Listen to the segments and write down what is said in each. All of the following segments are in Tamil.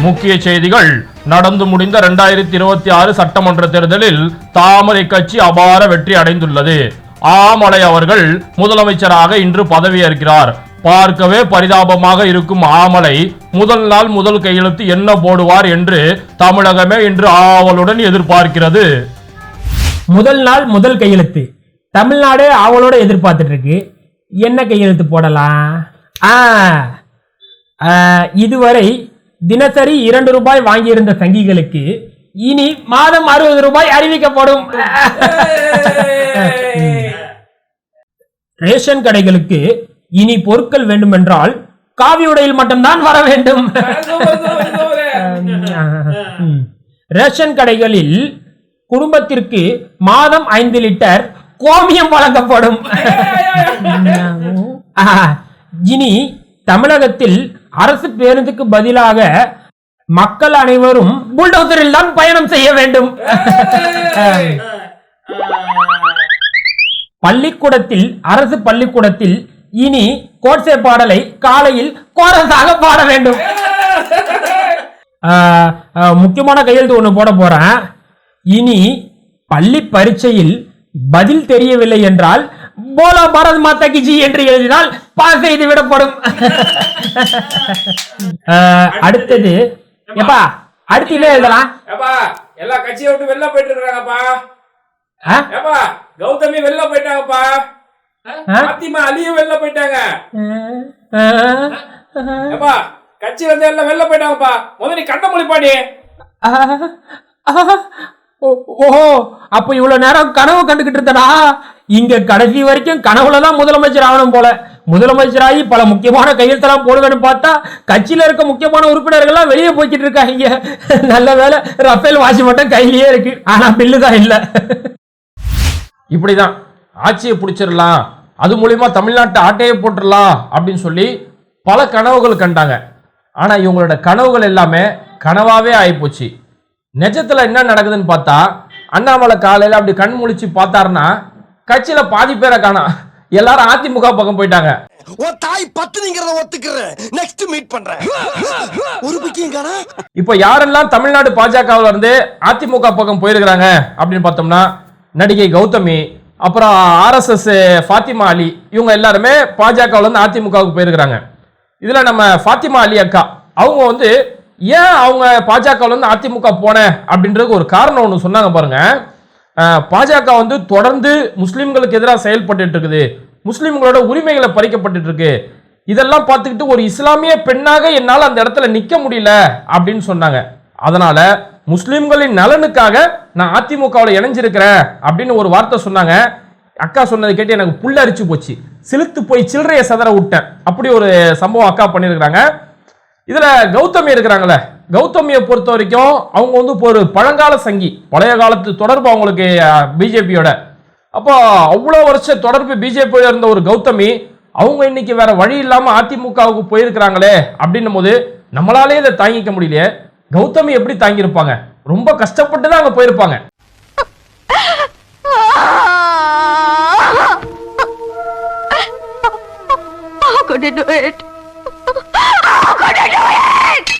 முக்கிய செய்திகள். நடந்து முடிந்த இரண்டாயிரத்தி இருபத்தி ஆறு சட்டமன்ற தேர்தலில் தாமரை கட்சி அபார வெற்றி அடைந்துள்ளது. ஆமலை அவர்கள் முதலமைச்சராக இன்று பதவியேற்கிறார். பார்க்கவே பரிதாபமாக இருக்கும் ஆமலை முதல் நாள் முதல் கையெழுத்து என்ன போடுவார் என்று தமிழகமே இன்று ஆவலுடன் எதிர்பார்க்கிறது. முதல் நாள் முதல் கையெழுத்து. தமிழ்நாடு ஆவலோட எதிர்பார்த்துட்டு இருக்கு. என்ன கையெழுத்து போடலாம்? இதுவரை தினசரி இரண்டு ரூபாய் வாங்கியிருந்த சங்கிகளுக்கு இனி மாதம் அறுபது ரூபாய் அறிவிக்கப்படும். ரேஷன் கடைகளுக்கு இனி பொருட்கள் வேண்டுமென்றால் காவி உடையில் மட்டும்தான் வர வேண்டும். ரேஷன் கடைகளில் குடும்பத்திற்கு மாதம் ஐந்து லிட்டர் கோமியம் வழங்கப்படும். இனி தமிழகத்தில் அரசு பேருந்துக்கு பதிலாக மக்கள் அனைவரும் புல்டோசரில் தான் பயணம் செய்ய வேண்டும். பள்ளிக்கூடத்தில் அரசு பள்ளிக்கூடத்தில் இனி கோட்சே பாடலை காலையில் கோரஸாக பாட வேண்டும். முக்கியமான கையெழுத்து ஒன்று போட போறேன். இனி பள்ளி பரீட்சையில் பதில் தெரியவில்லை என்றால் போலா பாரத் மாதா கி ஜி என்று எழுதினால் பாஸ் செய்து விடப்படும். அடுத்தது. எப்பா அடுத்து என்ன எழுதலாம். ஏப்பா எல்லா கட்சியை விட்டு வெளில போயிட்டு இருக்காங்கப்பா? ஏப்பா கௌதமி வெளில போயிட்டாங்கப்பா? பாத்திமா அலியும் வெளில போயிட்டாங்க. ஏப்பா கட்சி வந்து எல்லாம் வெளில போயிட்டாங்கப்பா. முதல்ல நீ ஆஹ், ஓ- ஓஹோ அப்ப இவ்வளவு நேரம் கனவு கண்டுகிட்டு இருந்தனா? இங்க கடைசி வரைக்கும் கனவுல தான் முதலமைச்சர் ஆகணும் போல. முதலமைச்சராகி பல முக்கியமான கையெழுத்தெல்லாம் போடுவேன்னு பார்த்தா கட்சியில இருக்க முக்கியமான உறுப்பினர்கள்லாம் வெளியே போய்கிட்டு இருக்காங்க. நல்ல வேலை ரஃபேல் வாசி மட்டும் கையிலேயே இருக்கு. ஆனா பில்லு தான் இல்ல. இப்படிதான். ஆட்சியை பிடிச்சிடலாம். அது மூலியமா தமிழ்நாட்டு ஆட்டையை போட்டுடலாம் அப்படின்னு சொல்லி பல கனவுகள் கண்டாங்க. ஆனா இவங்களோட கனவுகள் எல்லாமே கனவாவே ஆயிப்போச்சு. நிஜத்துல என்ன நடக்குதுன்னு பார்த்தா அண்ணாமலை காலையில் அப்படி கண் முழிச்சு பார்த்தாருன்னா கட்சியில பாதி பேரை காணோம் எல்லாரும் அதிமுக பக்கம் போயிட்டாங்க. உன் தாய் பத்துனிங்கிறத ஒத்துக்கிறேன் நெக்ஸ்ட் மீட் பண்றேன். ஒரு காணா. இப்போ யாரெல்லாம் தமிழ்நாடு பாஜகவுல இருந்து அதிமுக பக்கம் போயிருக்கிறாங்க அப்படின்னு பார்த்தோம்னா நடிகை கௌதமி அப்புறம் ஆர்எஸ்எஸ் ஃபாத்திமா அலி இவங்க எல்லாருமே பாஜகவுல இருந்து அதிமுகவுக்கு போயிருக்கிறாங்க. இதுல நம்ம ஃபாத்திமா அலி அக்கா அவங்க வந்து ஏன் அவங்க பாஜகவுல இருந்து அதிமுக போனேன் அப்படின்றதுக்கு ஒரு காரணம் ஒன்று சொன்னாங்க பாருங்க. அஹ், பாஜக வந்து தொடர்ந்து முஸ்லீம்களுக்கு எதிராக செயல்பட்டு இருக்குது. முஸ்லீம்களோட உரிமைகளை பறிக்கப்பட்டு இருக்கு. இதெல்லாம் பார்த்துக்கிட்டு ஒரு இஸ்லாமிய பெண்ணாக என்னால் அந்த இடத்துல நிற்க முடியல அப்படின்னு சொன்னாங்க. அதனால முஸ்லீம்களின் நலனுக்காக நான் அதிமுகவில் இணைஞ்சிருக்கிறேன் அப்படின்னு ஒரு வார்த்தை சொன்னாங்க. அக்கா சொன்னதை கேட்டு எனக்கு புல்லரிச்சு போச்சு. சிலுத்து போய் சில்லறையை சதற விட்டேன். அப்படி ஒரு சம்பவம் அக்கா பண்ணியிருக்கிறாங்க. இதுல கௌதமி இருக்கிறாங்களே கௌதமியை பொறுத்த வரைக்கும் அவங்க வந்து இப்போ ஒரு பழங்கால சங்கி பழைய காலத்து தொடர்பு அவங்களுக்கு பிஜேபியோட அப்போ அவ்வளோ வருஷ தொடர்பு பிஜேபியோட இருந்த ஒரு கௌதமி அவங்க இன்னைக்கு வேற வழி இல்லாமல் அதிமுகவுக்கு போயிருக்கிறாங்களே அப்படின்னும் போது நம்மளாலே இதை தாங்கிக்க முடியலையே கௌதமி எப்படி தாங்கியிருப்பாங்க ரொம்ப கஷ்டப்பட்டு தான் அங்கே போயிருப்பாங்க How do it?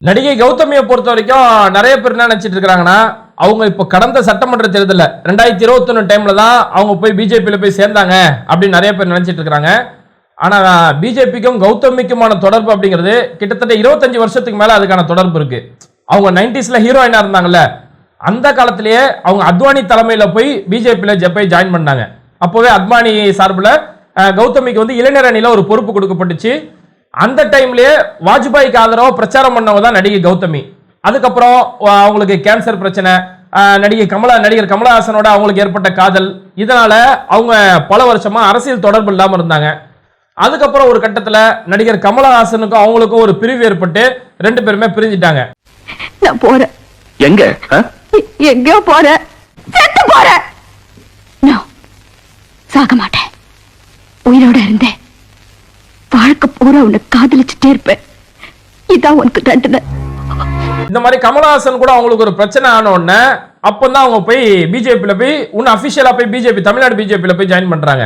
நடிகை கௌதமியை பொறுத்த வரைக்கும் நிறைய பேர் என்ன நினைச்சிட்டு இருக்காங்கன்னா அவங்க இப்போ கடந்த சட்டமன்ற தேர்தலில் ரெண்டாயிரத்தி இருபத்தொன்னு டைம்ல தான் அவங்க போய் பிஜேபியில் போய் சேர்ந்தாங்க அப்படின்னு நிறைய பேர் நினைச்சிட்டு இருக்கிறாங்க ஆனால் பிஜேபிக்கும் கௌதமிக்குமான தொடர்பு அப்படிங்கிறது கிட்டத்தட்ட இருபத்தஞ்சு வருஷத்துக்கு மேலே அதுக்கான தொடர்பு இருக்கு. அவங்க நைன்டிஸில் ஹீரோயினாக இருந்தாங்கல்ல அந்த காலத்திலேயே அவங்க அத்வானி தலைமையில் போய் பிஜேபியில் போய் ஜாயின் பண்ணாங்க. அப்போவே அத்வானி சார்பில் கௌதமிக்கு வந்து இளைஞர் அணியில் ஒரு பொறுப்பு கொடுக்கப்பட்டுச்சு. அந்த டைம்லயே வாஜ்பாய்க்கு ஆதரவா பிரச்சாரம் பண்ணவங்க தான் நடிகை கௌதமி. அதுக்கப்புறம் அவங்களுக்கு கேன்சர் பிரச்சனை நடிகை கமலா நடிகர் கமலஹாசனோட அவங்களுக்கு ஏற்பட்ட காதல் இதனால அவங்க பல வருஷமா அரசியல் தொடர்பு இல்லாம இருந்தாங்க. அதுக்கப்புறம் ஒரு கட்டத்துல நடிகர் கமலஹாசனுக்கும் அவங்களுக்கும் ஒரு பிரிவு ஏற்பட்டு ரெண்டு பேருமே பிரிஞ்சிட்டாங்க. நான் போறேன். எங்க? ஆ? எ- எங்கேயோ போறேன். செத்து போறேன். சாக மாட்டேன் உயிரோட இருந்தேன். பூரா உன்னை காதலிச்சுட்டே இருப்பேன். இதான் உனக்கு தண்டனை. இந்த மாதிரி கமலஹாசன் கூட அவங்களுக்கு ஒரு பிரச்சனை ஆன உடனே அப்போ தான் அவங்க போய் பிஜேபியில் போய் இன்னும் அஃபிஷியலாக போய் பிஜேபி தமிழ்நாடு பிஜேபியில் போய் ஜாயின் பண்ணுறாங்க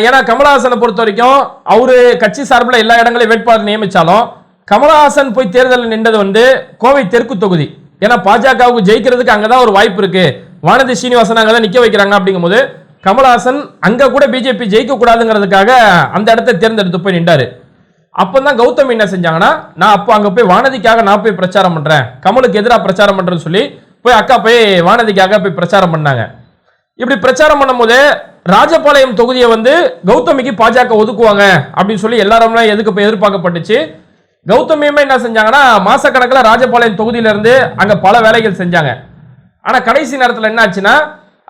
ஏன்னா கமலஹாசனை பொறுத்த வரைக்கும் அவர் கட்சி சார்பில் எல்லா இடங்களையும் வேட்பாளர் நியமித்தாலும் கமலஹாசன் போய் தேர்தலில் நின்றது வந்து கோவை தெற்கு தொகுதி. ஏன்னா பாஜகவுக்கு ஜெயிக்கிறதுக்கு அங்கே தான் ஒரு வாய்ப்பு இருக்குது வானதி சீனிவாசன் அங்கதான் நிற்க வைக்கிறாங்க அப்படிங்கும்போது கமலஹாசன் அங்க கூட பிஜேபி ஜெயிக்க கூடாதுங்கிறதுக்காக அந்த இடத்தை தேர்ந்தெடுத்து போய் நின்றாரு. அப்பதான் கௌதம் என்ன செஞ்சாங்கன்னா நான் அப்போ அங்கே போய் வானதிக்காக நான் போய் பிரச்சாரம் பண்ணுறேன் கமலுக்கு எதிராக பிரச்சாரம் பண்ணுறேன்னு சொல்லி போய் அக்கா போய் வானதிக்காக போய் பிரச்சாரம் பண்ணாங்க. இப்படி பிரச்சாரம் பண்ணும்போது ராஜபாளையம் தொகுதியை வந்து கௌதமிக்கு பாஜக ஒதுக்குவாங்க. அப்படின்னு சொல்லி எல்லாருமே எதுக்கு போய் எதிர்பார்க்கப்பட்டுச்சு. கௌதமியுமே என்ன செஞ்சாங்கன்னா மாசக்கணக்கில் ராஜபாளையம் தொகுதியில இருந்து பல வேலைகள் செஞ்சாங்க. ஆனால் கடைசி நேரத்தில் என்ன ஆச்சுன்னா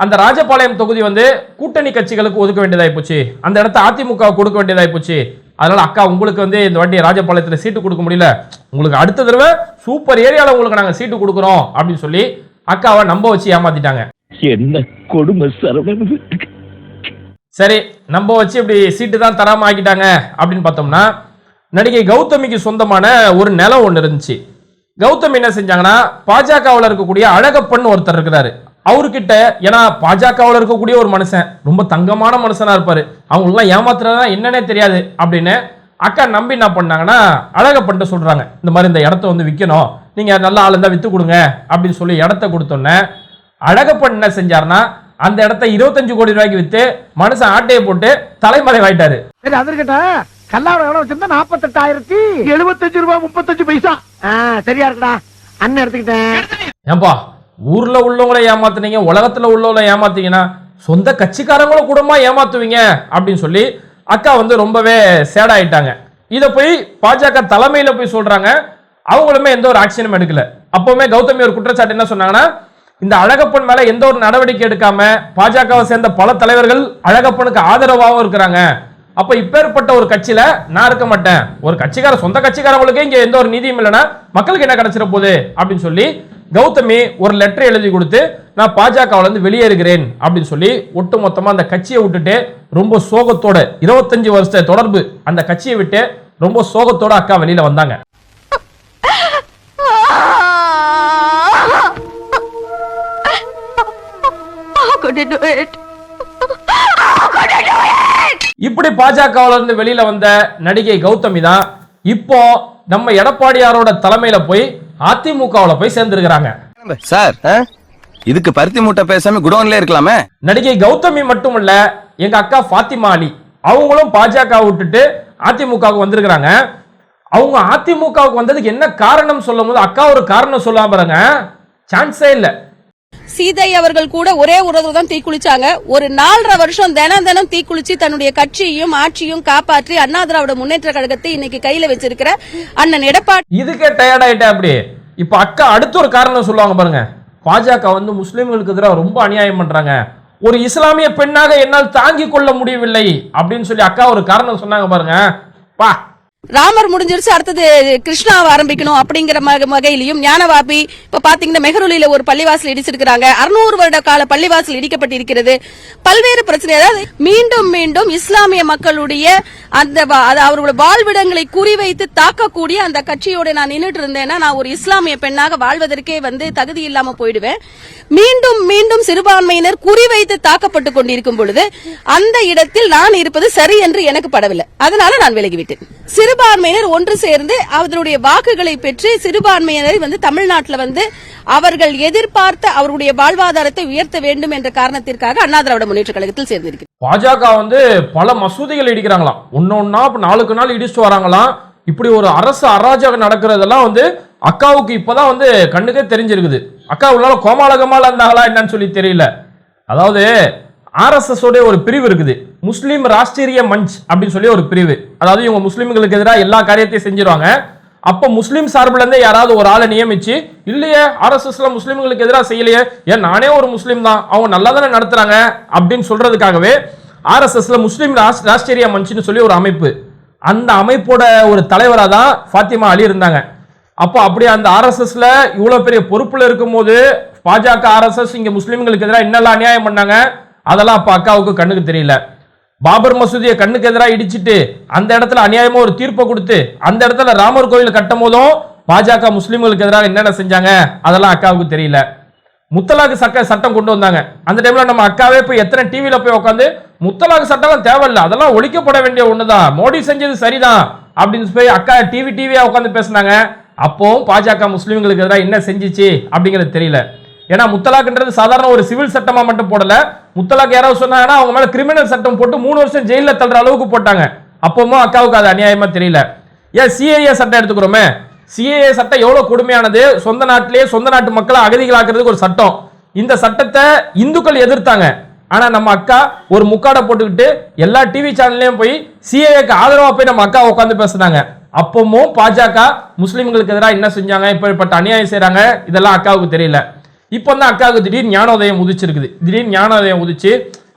அந்த ராஜபாளையம் தொகுதி வந்து கூட்டணி கட்சிகளுக்கு ஒதுக்க வேண்டியதாகி போச்சு அந்த இடத்த அதிமுக கொடுக்க வேண்டியதாகி போச்சு அதனால அக்கா உங்களுக்கு வந்து இந்த வாட்டி ராஜபாளையத்தில் சீட்டு கொடுக்க முடியல. உங்களுக்கு அடுத்த தடவை சூப்பர் ஏரியாவில் உங்களுக்கு நாங்கள் சீட்டு கொடுக்குறோம் அப்படின்னு சொல்லி அக்காவை நம்ப வச்சு ஏமாத்திட்டாங்க. என்ன கொடுமை சரி நம்ம வச்சு இப்படி சீட்டு தான் தராம ஆக்கிட்டாங்க அப்படின்னு பார்த்தோம்னா நடிகை கௌதமிக்கு சொந்தமான ஒரு நிலம் ஒன்று இருந்துச்சு. கௌதம் என்ன செஞ்சாங்கன்னா பாஜகவில் இருக்கக்கூடிய அழகப்பன் ஒருத்தர் இருக்கிறாரு. அவர்கிட்ட ஏன்னா பாஜகவில் இருக்கக்கூடிய ஒரு மனுஷன் ரொம்ப தங்கமான மனுஷனா இருப்பாரு. அவங்களுக்குலாம் ஏமாத்துறதா என்னன்னே தெரியாது அப்படின்னு அக்கா நம்பி என்ன பண்ணாங்கன்னா அழகப்பன்ட்டு சொல்றாங்க. இந்த மாதிரி இந்த இடத்த வந்து விற்கணும் நீங்க நல்ல ஆள் இருந்தா வித்து கொடுங்க அப்படின்னு சொல்லி இடத்த கொடுத்தோன்னே அழகப்பன் என்ன செஞ்சாருன்னா அந்த இடத்த இருபத்தஞ்சு கோடி ரூபாய்க்கு வித்து மனுஷன் ஆட்டையை போட்டு தலைமறை வாயிட்டாரு சரி அது இருக்கட்டும். கல்லாவோட எவ்வளவு வச்சிருந்தா? நாற்பத்தெட்டாயிரத்தி எழுபத்தஞ்சு ரூபாய் முப்பத்தஞ்சு பைசா. சரியா இருக்குடா. அண்ணன் எடுத்துக்கிட்டேன். ஏன்பா ஊரில் உள்ளவங்கள ஏமாத்துனீங்க உலகத்தில் உள்ளவங்கள ஏமாத்தீங்கன்னா சொந்த கட்சிக்காரங்கள கூடமா ஏமாத்துவீங்க அப்படின்னு சொல்லி அக்கா வந்து ரொம்பவே சேட் ஆயிட்டாங்க. இதை போய் பாஜக தலைமையில் போய் சொல்கிறாங்க அவங்களுமே எந்த ஒரு ஆக்ஷனும் எடுக்கல. அப்போவுமே கௌதமி ஒரு குற்றச்சாட்டு என்ன சொன்னாங்கன்னா இந்த அழகப்பன் மேலே எந்த ஒரு நடவடிக்கை எடுக்காம பாஜகவை சேர்ந்த பல தலைவர்கள் அழகப்பனுக்கு ஆதரவாகவும் இருக்கிறாங்க. அப்போ இப்பேற்பட்ட ஒரு கட்சியில் நான் இருக்க மாட்டேன். ஒரு கட்சிக்கார சொந்த கட்சிக்காரவங்களுக்கே இங்கே எந்த ஒரு நீதியும் இல்லைன்னா மக்களுக்கு என்ன கிடைச்சிட போகுது அப்படின்னு சொல்லி கௌதமி ஒரு லெட்டர் எழுதி கொடுத்து நான் பாஜகவுலேருந்து வெளியேறுகிறேன் அப்படின்னு சொல்லி ஒட்டு மொத்தமாக அந்த கட்சியை விட்டுட்டு ரொம்ப சோகத்தோட இருபத்தஞ்சு வருஷ தொடர்பு அந்த கட்சியை விட்டு ரொம்ப சோகத்தோட அக்கா வெளியில வந்தாங்க. இப்படி பாஜகவுல இருந்து வெளியில வந்த நடிகை கௌதமி தான் இப்போ நம்ம எடப்பாடியாரோட தலைமையில போய் அதிமுகவுல போய் சேர்ந்திருக்கிறாங்க. சார் இதுக்கு பருத்தி மூட்டை பேசாம குடோன்ல இருக்கலாமே? நடிகை கௌதமி மட்டுமல்ல எங்க அக்கா ஃபாத்திமா அலி அவங்களும் பாஜக விட்டுட்டு அதிமுகவுக்கு வந்திருக்கிறாங்க. அவங்க அதிமுகவுக்கு வந்ததுக்கு என்ன காரணம் சொல்லும் போது அக்கா ஒரு காரணம் சொல்லாம பாருங்க சான்ஸே இல்ல. சீதை அவர்கள் கூட ஒரே உறவு தான் தீக்குளிச்சாங்க ஒரு நாலரை வருஷம் தினம் தினம் தீக்குளிச்சு தன்னுடைய கட்சியையும் ஆட்சியும் காப்பாற்றி அண்ணா திராவிட முன்னேற்ற கழகத்தை இன்னைக்கு கையில வச்சிருக்கிற அண்ணன் எடப்பாடி இதுக்கே டயர்ட் ஆயிட்டேன் அப்படி இப்ப அக்கா அடுத்த ஒரு காரணம் சொல்லுவாங்க பாருங்க. பாஜக வந்து முஸ்லிம்களுக்கு எதிராக ரொம்ப அநியாயம் பண்றாங்க. ஒரு இஸ்லாமிய பெண்ணாக என்னால் தாங்கிக் கொள்ள முடியவில்லை அப்படின்னு சொல்லி அக்கா ஒரு காரணம் சொன்னாங்க பாருங்க. பா ராமர் முடிஞ்சிருச்சு அடுத்தது கிருஷ்ணாவை ஆரம்பிக்கணும் அப்படிங்கிற மக- வகையிலையும் ஞானவாபி இப்ப பாத்தீங்கன்னா மெஹருலில ஒரு பள்ளிவாசல் இடிச்சிருக்காங்க அறுநூறு வருட கால பள்ளிவாசல் இடிக்கப்பட்டிருக்கிறது. பல்வேறு பிரச்சனை அதாவது மீண்டும் மீண்டும் இஸ்லாமிய மக்களுடைய அந்த அவர்களோட வாழ்விடங்களை குறிவைத்து தாக்கக்கூடிய அந்த கட்சியோட நான் நின்றுட்டு இருந்தேன்னா நான் ஒரு இஸ்லாமிய பெண்ணாக வாழ்வதற்கே வந்து தகுதி இல்லாம போயிடுவேன். மீண்டும் மீண்டும் சிறுபான்மையினர் குறிவைத்து தாக்கப்பட்டு கொண்டிருக்கும் பொழுது அந்த இடத்தில் நான் இருப்பது சரி என்று எனக்கு படவில்லை. அதனால நான் விலகிவிட்டேன். சிறுபான்மையினர் ஒன்று சேர்ந்து அவருடைய வாக்குகளை பெற்று சிறுபான்மையினரை வந்து தமிழ்நாட்டில் வந்து அவர்கள் எதிர்பார்த்த அவருடைய வாழ்வாதாரத்தை உயர்த்த வேண்டும் என்ற காரணத்திற்காக அண்ணா திராவிட முன்னேற்ற கழகத்தில் சேர்ந்திருக்கிறேன் பாஜக வந்து பல மசூதிகள் இடிக்கிறாங்களாம். ஒன்னொன்னா நாளுக்கு நாள் இடிச்சுட்டு வராங்களாம். இப்படி ஒரு அரசு அராஜகம் நடக்கிறதெல்லாம் வந்து அக்காவுக்கு இப்பதான் வந்து கண்ணுக்கே தெரிஞ்சிருக்குது. அக்கா உள்ளால கோமாளகமால இருந்தாங்களா என்னன்னு சொல்லி தெரியல. அதாவது ஆர்எஸ்எஸ் உடைய ஒரு பிரிவு இருக்குது. முஸ்லீம் ராஷ்டிரிய மஞ்ச் அப்படின்னு சொல்லி ஒரு பிரிவு. அதாவது இவங்க முஸ்லீம்களுக்கு எதிராக எல்லா காரியத்தையும் செஞ்சிருவாங்க. அப்போ முஸ்லீம் சார்பிலேருந்தே யாராவது ஒரு ஆளை நியமிச்சு இல்லையே ஆர்எஸ்எஸ்ல முஸ்லீம்களுக்கு எதிராக செய்யலையே. ஏன் நானே ஒரு முஸ்லீம் தான். அவங்க நல்லா தானே நடத்துறாங்க. அப்படின்னு சொல்றதுக்காகவே ஆர்எஸ்எஸ்ல முஸ்லீம் ராஷ்- ராஷ்டிரிய மஞ்சுன்னு சொல்லி ஒரு அமைப்பு. அந்த அமைப்போட ஒரு தலைவராக தான் ஃபாத்திமா அலி இருந்தாங்க. அப்போ அப்படி அந்த ஆர்எஸ்எஸ்ல இவ்வளோ பெரிய பொறுப்பில் இருக்கும்போது பாஜக ஆர்எஸ்எஸ் இங்கே முஸ்லீம்களுக்கு எதிராக என்னெல்லாம் அநியாயம் பண்ணாங்க? அதெல்லாம் அப்போ அக்காவுக்கு கண்ணுக்கு தெரியல. பாபர் மசூதியை கண்ணுக்கு எதிராக இடிச்சிட்டு அந்த இடத்துல அநியாயமா ஒரு தீர்ப்பை கொடுத்து அந்த இடத்துல ராமர் கோயில் கட்டும் போதும் பாஜக முஸ்லீம்களுக்கு எதிராக என்னென்ன செஞ்சாங்க? அதெல்லாம் அக்காவுக்கு தெரியல. முத்தலாக்கு சக்க சட்டம் கொண்டு வந்தாங்க. அந்த டைம்ல நம்ம அக்காவே போய் எத்தனை டிவியில போய் உட்காந்து முத்தலாக்கு சட்டம் தேவையில்லை அதெல்லாம் ஒழிக்கப்பட வேண்டிய ஒண்ணுதான். மோடி செஞ்சது சரிதான் அப்படின்னு போய் அக்கா டிவி டிவியா உட்காந்து பேசினாங்க. அப்போவும் பாஜக முஸ்லீம்களுக்கு எதிராக என்ன செஞ்சிச்சு அப்படிங்கிறது தெரியல. ஏன்னா முத்தலாக்ன்றது சாதாரண ஒரு சிவில் சட்டமா மட்டும் போடல. முத்தலாக் யாராவது சொன்னாங்கன்னா அவங்க மேல கிரிமினல் சட்டம் போட்டு மூணு வருஷம் ஜெயில தள்ளுற அளவுக்கு போட்டாங்க. அப்பவும் அக்காவுக்கு அது அநியாயமா தெரியல. ஏன் சிஏஏ சட்டம் எடுத்துக்கிறோமே? சிஏஏ சட்டம் எவ்வளவு கொடுமையானது? சொந்த நாட்டிலேயே சொந்த நாட்டு மக்களை அகதிகளாக்குறதுக்கு ஒரு சட்டம். இந்த சட்டத்தை இந்துக்கள் எதிர்த்தாங்க. ஆனா நம்ம அக்கா ஒரு முக்காடை போட்டுக்கிட்டு எல்லா டிவி சேனல்லையும் போய் சிஏஏக்கு ஆதரவா போய் நம்ம அக்கா உட்காந்து பேசுனாங்க. அப்பவும் பாஜக முஸ்லிம்களுக்கு எதிராக என்ன செஞ்சாங்க? இப்படிப்பட்ட அநியாயம் செய்யறாங்க இதெல்லாம் அக்காவுக்கு தெரியல. இப்போ தான் அக்காவுக்கு திடீர் ஞானோதயம் உதிச்சிருக்குது. திடீர் ஞானோதயம் உதிச்சு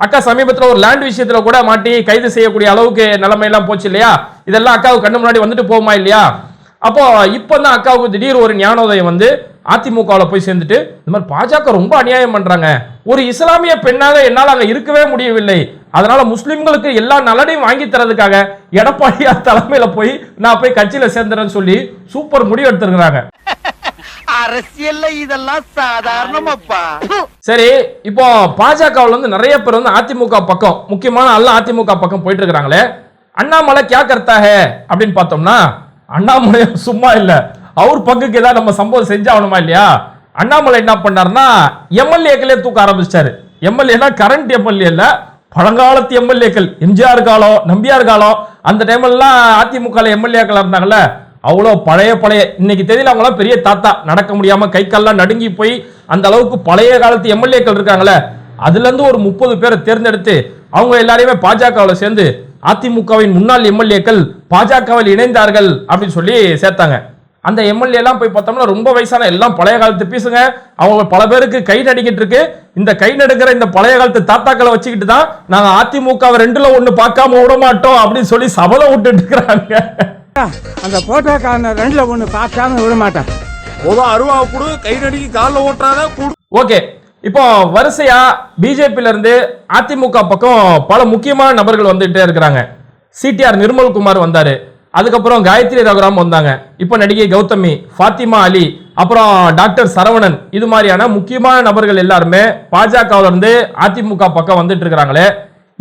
அக்கா சமீபத்தில் ஒரு லேண்ட் விஷயத்தில் கூட மாட்டி கைது செய்யக்கூடிய அளவுக்கு நிலைமையெல்லாம் போச்சு இல்லையா? இதெல்லாம் அக்காவுக்கு கண்ணு முன்னாடி வந்துட்டு போகுமா இல்லையா? அப்போ இப்போ தான் அக்காவுக்கு திடீர் ஒரு ஞானோதயம் வந்து அதிமுகவில் போய் சேர்ந்துட்டு இந்த மாதிரி பாஜக ரொம்ப அநியாயம் பண்ணுறாங்க ஒரு இஸ்லாமிய பெண்ணாக என்னால் அங்கே இருக்கவே முடியவில்லை. அதனால முஸ்லீம்களுக்கு எல்லா நலனையும் வாங்கி தரதுக்காக எடப்பாடியார் தலைமையில் போய் நான் போய் கட்சியில் சேர்ந்துறேன்னு சொல்லி சூப்பர் முடிவு எடுத்துருக்குறாங்க. அரசியல்ல இதெல்லாம் சாதாரணமாப்பா. சரி இப்போ பாஜகவுல வந்து நிறைய பேர் வந்து அதிமுக பக்கம் முக்கியமான எல்லாம் அதிமுக பக்கம் போயிட்டு இருக்காங்களே அண்ணாமலை கே கர்த்தா அப்படின்னு பார்த்தோம்னா அண்ணாமலை சும்மா இல்ல. அவர் பங்குக்கு ஏதாவது நம்ம சம்பவம் செஞ்சாகணுமா இல்லையா? அண்ணாமலை என்ன பண்ணாருன்னா எம்எல்ஏக்களே தூக்க ஆரம்பிச்சிட்டாரு. எம்எல்ஏனா கரண்ட் எம்எல்ஏ இல்ல பழங்காலத்து எம்எல்ஏக்கள் எம்ஜிஆர் காலம் நம்பியார் காலம் அந்த டைம்லாம் அதிமுக எம்எல்ஏக்கள் இருந்தாங்கல்ல அவ்வளோ பழைய பழைய இன்னைக்கு தெரியல அவங்களாம் பெரிய தாத்தா நடக்க முடியாம கை கால்லாம் நடுங்கி போய் அந்த அளவுக்கு பழைய காலத்து எம்எல்ஏக்கள் இருக்காங்களே அதுலேருந்து ஒரு முப்பது பேரை தேர்ந்தெடுத்து அவங்க எல்லாரையுமே பாஜகவில் சேர்ந்து அதிமுகவின் முன்னாள் எம்எல்ஏக்கள் பாஜகவில் இணைந்தார்கள் அப்படின்னு சொல்லி சேர்த்தாங்க. அந்த எம்எல்ஏ எல்லாம் போய் பார்த்தோம்னா ரொம்ப வயசான எல்லாம் பழைய காலத்து பீசுங்க அவங்க பல பேருக்கு கை நடிக்கிட்டு இருக்கு. இந்த கை நடுக்கிற இந்த பழைய காலத்து தாத்தாக்களை வச்சுக்கிட்டு தான் நாங்கள் அதிமுகவை ரெண்டுல ஒன்று பார்க்காம விட மாட்டோம் அப்படின்னு சொல்லி சபதம் விட்டுட்டு இருக்கிறாங்க. அந்த போட்டோக்காரன ரெண்டுல ஒண்ணு பார்க்காம விட மாட்டேன். பொதுவா அருவா புடு கை நடிக்கி காலில் ஓட்டுறாத கூடு. ஓகே. இப்போ வரிசையா பிஜேபியில இருந்து அதிமுக பக்கம் பல முக்கியமான நபர்கள் வந்துட்டே இருக்கிறாங்க. சிடிஆர் நிர்மல்குமார் வந்தாரு. அதுக்கப்புறம் காயத்ரி ரகுராம் வந்தாங்க. இப்போ நடிகை கௌதமி ஃபாத்திமா அலி அப்புறம் டாக்டர் சரவணன் இது மாதிரியான முக்கியமான நபர்கள் எல்லாருமே பாஜகவுல இருந்து அதிமுக பக்கம் வந்துட்டு இருக்கிறாங்களே.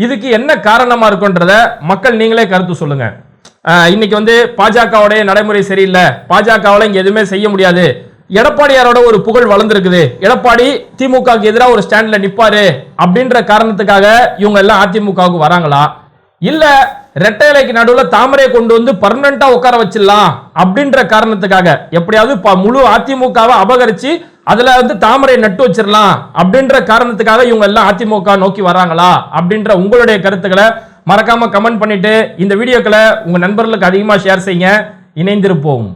இதுக்கு என்ன காரணமா இருக்குன்றத மக்கள் நீங்களே கருத்து சொல்லுங்க. இன்னைக்கு வந்து பாஜகவுடைய நடைமுறை சரியில்லை. பாஜகவில் இங்கே எதுவுமே செய்ய முடியாது. எடப்பாடியாரோட ஒரு புகழ் வளர்ந்துருக்குது. எடப்பாடி திமுகவுக்கு எதிராக ஒரு ஸ்டாண்டில் நிற்பாரு அப்படின்ற காரணத்துக்காக இவங்க எல்லாம் அதிமுகவுக்கு வராங்களா? இல்லை ரெட்டை இலைக்கு நடுவில் தாமரையை கொண்டு வந்து பர்மனண்டா உட்கார வச்சிடலாம் அப்படின்ற காரணத்துக்காக எப்படியாவது ப- முழு அதிமுகவை அபகரித்து அதில் வந்து தாமரை நட்டு வச்சிடலாம் அப்படின்ற காரணத்துக்காக இவங்க எல்லாம் அதிமுக நோக்கி வராங்களா அப்படின்ற உங்களுடைய கருத்துக்களை மறக்காம கமெண்ட் பண்ணிட்டு இந்த வீடியோக்களை உங்க நண்பர்களுக்கு அதிகமா ஷேர் செய்யுங்க. இணைந்திருப்போம்.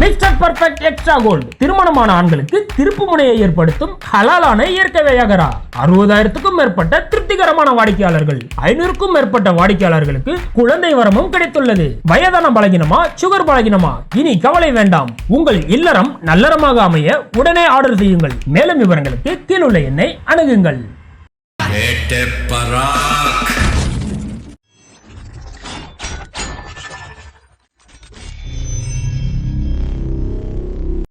மிஸ்டர் பர்ஃபெக்ட் எக்ஸ்ட்ரா கோல்டு திருமணமான ஆண்களுக்கு திருப்பு முனையை ஏற்படுத்தும் ஹலாலான இயற்கை வியாகரா. அறுபதாயிரத்துக்கும் மேற்பட்ட திருப்திகரமான வாடிக்கையாளர்கள் ஐநூறுக்கும் மேற்பட்ட வாடிக்கையாளர்களுக்கு குழந்தை வரமும் கிடைத்துள்ளது. வயதான பலகினமா சுகர் பலகினமா? இனி கவலை வேண்டாம். உங்கள் இல்லறம் நல்லறமாக அமைய உடனே ஆர்டர் செய்யுங்கள். மேலும் விவரங்களுக்கு கீழுள்ள எண்ணை அணுகுங்கள். பராக்